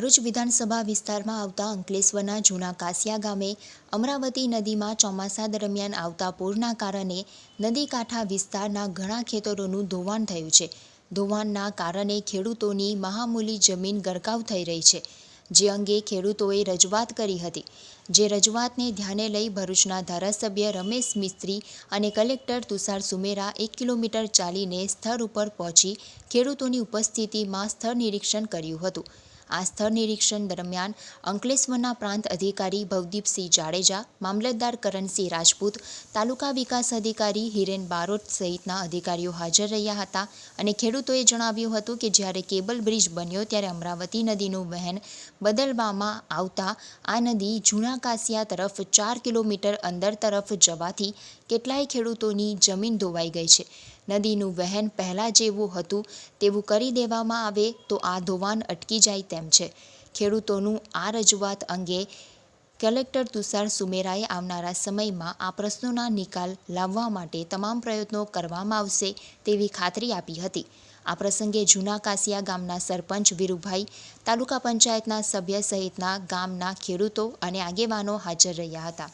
ભરૂચ વિધાનસભા વિસ્તારમાં આવતા અંકલેશ્વરના જૂના કાસિયા ગામે અમરાવતી નદીમાં ચોમાસા દરમિયાન આવતા પૂરના કારણે નદી કાંઠા વિસ્તારના ઘણા ખેતરોનું ધોવાણ થયું છે. ધોવાણના કારણે ખેડૂતોની મહામૂલી જમીન ગરકાવ થઈ રહી છે. જે અંગે ખેડૂતોએ રજૂઆત કરી હતી. જે રજૂઆતને ધ્યાને લઈ ભરૂચના ધારાસભ્ય રમેશ મિસ્ત્રી અને કલેક્ટર તુષાર સુમેરા એક કિલોમીટર ચાલીને સ્થળ ઉપર પહોંચી ખેડૂતોની ઉપસ્થિતિમાં સ્થળ નિરીક્ષણ કર્યું હતું. આ સ્થળ નિરીક્ષણ દરમિયાન અંકલેશ્વરના પ્રાંત અધિકારી ભવદીપસિંહ જાડેજા, મામલતદાર કરણસિંહ રાજપૂત, તાલુકા વિકાસ અધિકારી હિરેન બારોટ સહિતના અધિકારીઓ હાજર રહ્યા હતા અને ખેડૂતોએ જણાવ્યું હતું કે જ્યારે કેબલ બ્રિજ બન્યો ત્યારે અમરાવતી નદીનું વહેન બદલવામાં આવતા આ નદી જૂના કાસિયા તરફ ચાર કિલોમીટર અંદર તરફ જવાથી કેટલાય ખેડૂતોની જમીન ધોવાઈ ગઈ છે. નદીનું વહેન પહેલાં જેવું હતું, તેવું કરી દેવામાં આવે તો આ ધોવાણ અટકી જાય તેમ છે. ખેડૂતોનું આ રજૂઆત અંગે કલેક્ટર તુષાર સુમેરાએ આવનારા સમયમાં આ પ્રશ્નોના નિકાલ લાવવા માટે તમામ પ્રયત્નો કરવામાં આવશે તેવી ખાતરી આપી હતી. આ પ્રસંગે જૂના કાસિયા ગામના સરપંચ વીરુભાઈ, તાલુકા પંચાયતના સભ્ય સહિતના ગામના ખેડૂતો અને આગેવાનો હાજર રહ્યા હતા.